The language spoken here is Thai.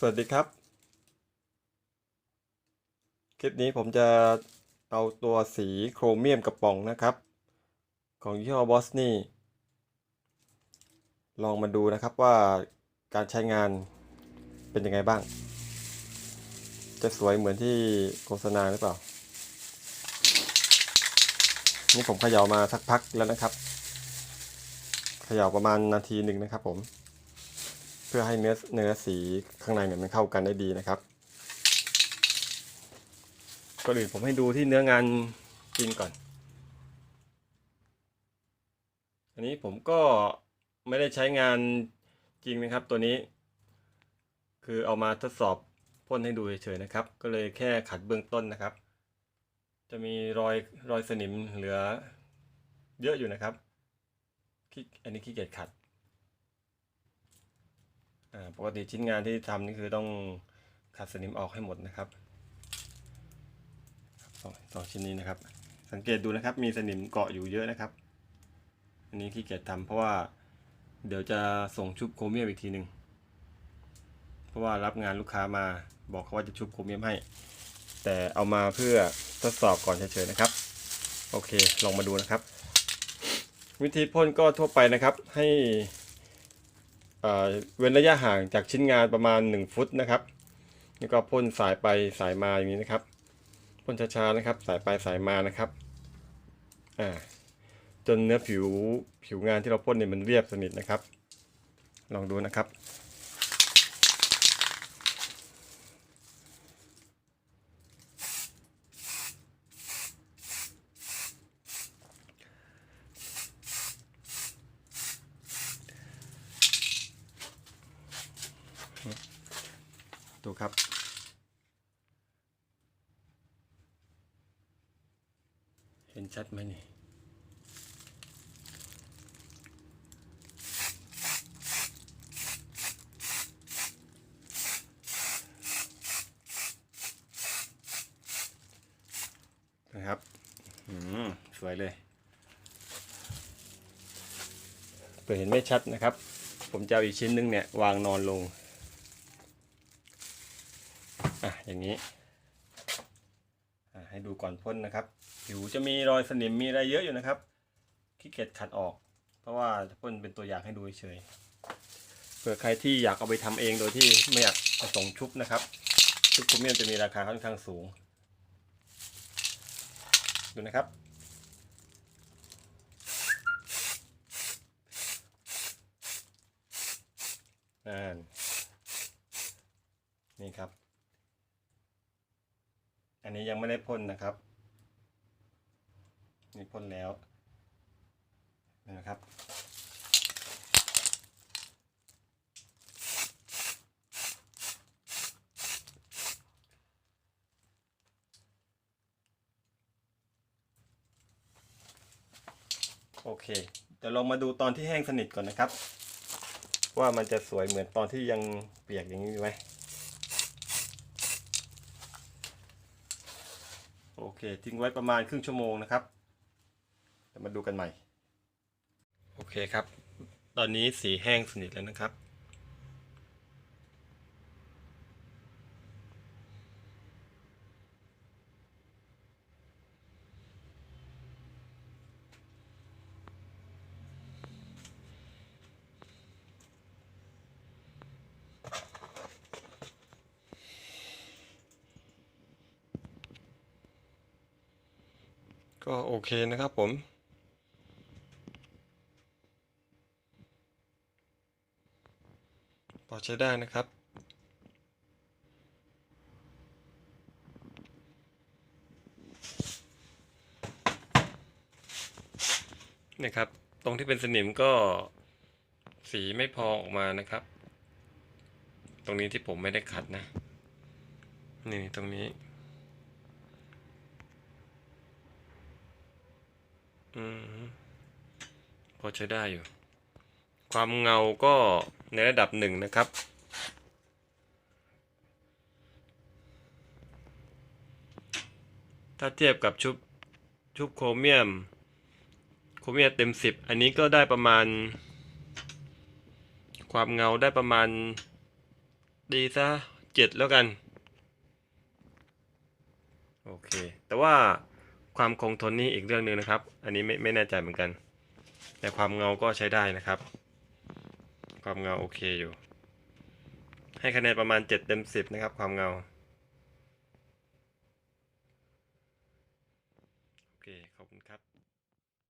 สวัสดีครับ คลิปนี้ผมจะเอาตัวสีโครเมียมกระป๋องนะครับ ของยี่ห้อบอสนี่ ลองมาดูนะครับว่าการใช้งานเป็นยังไงบ้าง จะสวยเหมือนที่โฆษณาหรือเปล่า นี่ผมเขย่ามาสักพักแล้วนะครับ เขย่าประมาณนาทีหนึ่งนะครับผม เพื่อให้เนื้อเนื้อสีข้างในเนี่ยมันเข้ากันได้ดีนะครับก่อนอื่นผมให้ดูที่เนื้องานจริงก่อน อันนี้ผมก็ไม่ได้ใช้งานจริงนะครับตัวนี้ คือเอามาทดสอบพ่นให้ดูเฉยๆนะครับ ก็เลยแค่ขัดเบื้องต้นนะครับ จะมีรอยรอยสนิมเหลือเยอะอยู่นะครับอันนี้ขี้เกียจขัด ปกติชิ้นงานที่ทำนี่คือต้องขัดสนิมออกให้หมดนะครับสองสองชิ้นนี้นะครับ สังเกตดูนะครับ มีสนิมเกาะอยู่เยอะนะครับ อันนี้ขี้เกียจทำเพราะว่าเดี๋ยวจะส่งชุบโครเมียมอีกทีหนึ่งเพราะว่ารับงานลูกค้ามาบอกเขาว่าจะชุบโครเมียมให้ แต่เอามาเพื่อทดสอบก่อนเฉยๆนะครับ โอเคลองมาดูนะครับ วิธีพ่นก็ทั่วไปนะครับให้ เอ่อเว้นระยะห่างจากชิ้นงานประมาณ 1 ฟุตนะครับแล้วก็พ่นสายไปสายมาอย่างนี้นะครับพ่นช้าๆนะครับ สายไปสายมานะครับอ่าจนเนื้อผิวผิวงานที่เราพ่นเนี่ยมันเรียบสนิทนะครับ ลองดูนะครับ ดูครับ เห็นชัดไหมนี่นะครับอืมสวยเลยเปิดเห็นไม่ชัดนะครับ ผมจะเอาอีกชิ้นหนึงเนี่ยวางนอนลง อะอย่างนี้อะให้ดูก่อนพ่นนะครับ ผิวจะมีรอยสนิมมีอะไรเยอะอยู่นะครับขี้เกียจขัดออก เพราะว่าจะพ่นเป็นตัวอย่างให้ดูเฉยเผื่อใครที่อยากเอาไปทำเองโดยที่ไม่อยากผสมชุบนะครับ ชุบโครเมียมจะมีราคาค่อนข้างสูง ดูนะครับอ่านี่ครับ อันนี้ยังไม่ได้พ่นนะครับ นี่พ่นแล้วนะครับโอเคเดี๋ยวลองมาดูตอนที่แห้งสนิทก่อนนะครับ ว่ามันจะสวยเหมือนตอนที่ยังเปียกอย่างนี้ไหม โอเค ทิ้งไว้ประมาณครึ่งชั่วโมงนะครับมาดูกันใหม่ โอเคครับ ตอนนี้สีแห้งสนิทแล้วนะครับ ก็โอเคนะครับผม พอใช้ได้นะครับนี่ครับ ตรงที่เป็นสนิมก็สีไม่พอออกมานะครับ ตรงนี้ที่ผมไม่ได้ขัดนะ นี่ตรงนี้ อืมพอใช้ได้อยู่ ความเงาก็ในระดับหนึ่งนะครับ ถ้าเทียบกับชุบชุบโครเมียม โครเมียมเต็มสิบอันนี้ก็ได้ประมาณ ความเงาได้ประมาณ ดีซะเจ็ดแล้วกัน โอเค แต่ว่า ความคงทนนี่อีกเรื่องหนึ่งนะครับ อันนี้ไม่ไม่แน่ใจเหมือนกัน แต่ความเงาก็ใช้ได้นะครับ ความเงาโอเคอยู่ ให้คะแนนประมาณ 7 เต็ม 10 นะครับ ความเงา